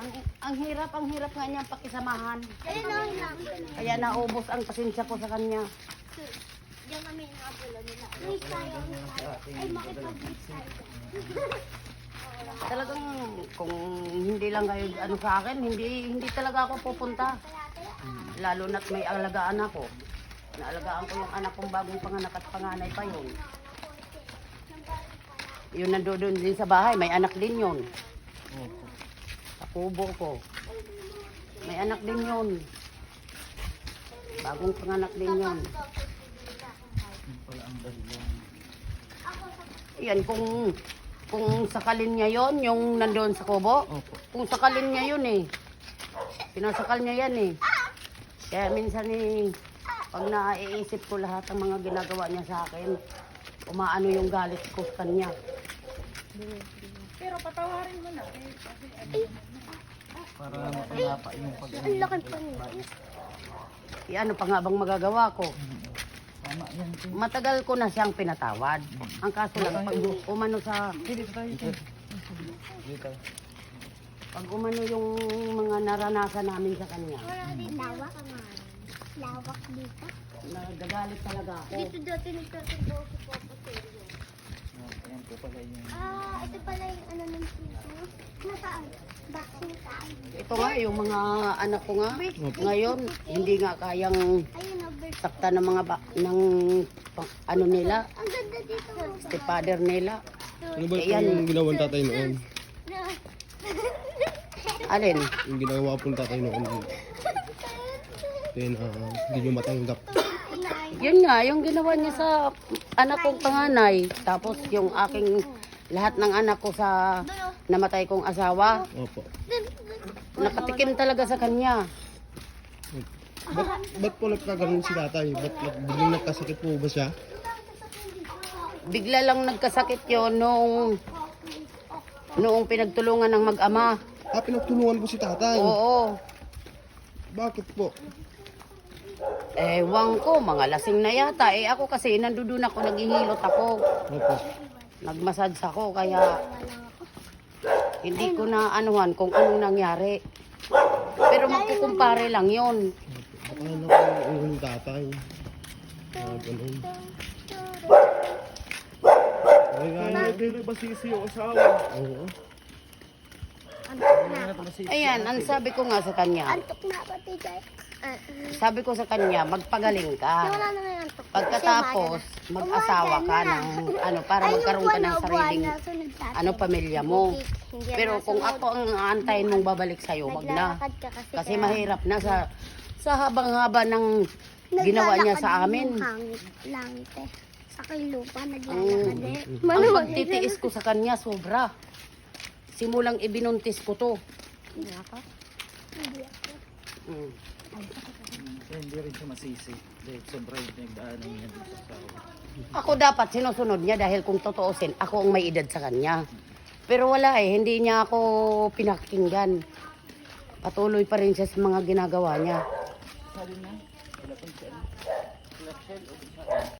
Ang, ang hirap, ang hirap nga niya pakisamahan. Ayun lang. Kaya naubos ang pasensya ko sa kanya. Diyan kami nakabulo nila. Wish tayo. Ay, makipag-wish tayo. Talagang kung hindi lang kayo ano sa akin, hindi hindi talaga ako pupunta. Lalo na't may alagaan ako. Naalagaan ko yung anak kong bagong panganak at panganay pa yun. Yun nandoon din sa bahay, may anak din yun. Kubo ko. May anak din yun. Bagong panganak din yun. Yan, kung kung sakalin niya yon yung nandoon sa kubo, Opo. kung sakalin niya yun eh. Pinasakal niya yan eh. Kaya minsan eh, pag naiisip ko lahat ng mga ginagawa niya sa akin, umaano yung galit ko sa kanya. Pero patawarin mo na. Eh, kasi ano, Para mapalapa yung pag Ang laki pa niya. Eh, ano pa nga bang magagawa ko? Tama yan. Tin. Matagal ko na siyang pinatawad. Ang kaso lang, pag umano sa, Dito tayo. Tin. Dito. pag umano yung mga naranasan namin sa kanya, Lawak. Lawak dito. nagagalit talaga ako. Dito dati nagtatrabaho si Papa Sergio. Oh, Ayan po pala yung... Ah, ito pala yung ano ng tito. Nasaan? Tayo. Ito nga, yung mga anak ko nga, ngayon, hindi nga kayang Ayun sakta ng mga ba, ng pang- ano nila, Ang ganda dito. stepfather nila. Ano ba Ayan. yung ginawa ng tatay noon? Alin? Yung ginawa po ng tatay noon. Then, ah, hindi nyo matanggap. Yun nga, yung ginawa niya sa anak kong panganay. Tapos yung aking lahat ng anak ko sa namatay kong asawa, Opo. nakatikim talaga sa kanya. Ba't, ba't po nagkaganon si tatay? Ba't biglang nagkasakit po ba siya? Bigla lang nagkasakit yon nung noong pinagtulungan ng mag-ama. Ah, pinagtulungan po si tatay. Oo. Bakit po? Ewan ko, mga lasing na yata. Eh ako kasi nandudun ako, naghihilot ako. Opo. Nagmassage ako, kaya hindi ko na anuhan kung anong nangyari. Pero magkukumpare lang yon. Na po yung tatay. Ah, ganun. Ay, ay, Hindi ba sisi yung asawa? Oo. Ayan, ang sabi ko nga sa kanya, Antok na tita. Ah, sabi ko sa kanya, magpagaling ka. wala na ngayon antok. Pagkatapos, mag-asawa ka ng ano, para magkaroon ka ng sariling ano, pamilya mo. Pero kung ako ang aantayin mong babalik sa'yo, wag na. Kasi mahirap na sa sa habang-haba ng ginawa niya sa amin. Langit eh. Sa lupa, naglalakad Ang, eh. ang pagtitiis ko sa kanya, sobra. Simulang ibinuntis ko to. Hindi ako. Hindi ako. Mm. Kaya hindi rin siya masisi. Dahil sobra yung pinagdaanan niya dito sa. Ako dapat sinusunod niya dahil kung totoosin, ako ang may edad sa kanya. Pero wala eh, hindi niya ako pinakinggan. Patuloy pa rin siya sa mga ginagawa niya. Sabi na, wala pang siya. Wala siya.